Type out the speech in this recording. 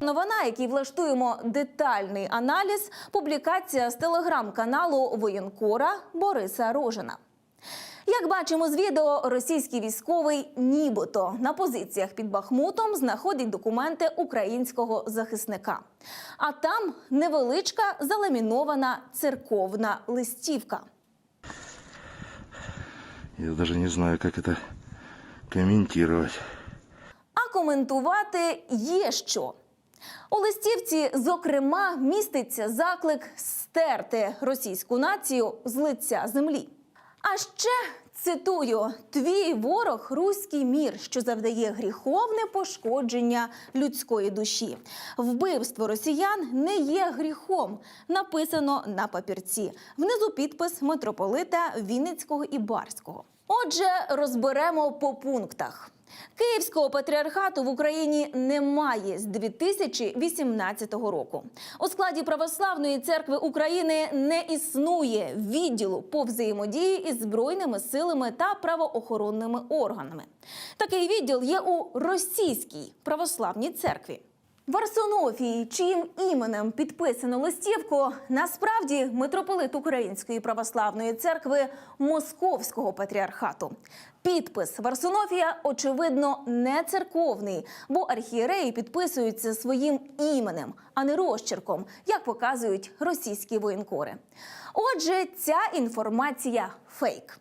Новина, якій влаштуємо детальний аналіз, публікація з телеграм-каналу воєнкора Бориса Рожина. Як бачимо з відео, російський військовий нібито на позиціях під Бахмутом знаходить документи українського захисника. А там невеличка заламінована церковна листівка. Я даже не знаю, как это комментировать. А коментувати є що. У листівці, зокрема, міститься заклик стерти російську націю з лиця землі. А ще цитую: твій ворог руський мір, що завдає гріховне пошкодження людської душі. Вбивство росіян не є гріхом. Написано на папірці. Внизу підпис митрополита Вінницького і Барського. Отже, розберемо по пунктах. Київського патріархату в Україні немає з 2018 року. У складі Православної церкви України не існує відділу по взаємодії із збройними силами та правоохоронними органами. Такий відділ є у російській православній церкві. В Арсенофії, чиїм іменем підписано листівку, насправді митрополит Української православної церкви Московського патріархату. Підпис Варсонофія, очевидно, не церковний, бо архієреї підписуються своїм іменем, а не розчерком, як показують російські воєнкори. Отже, ця інформація фейк.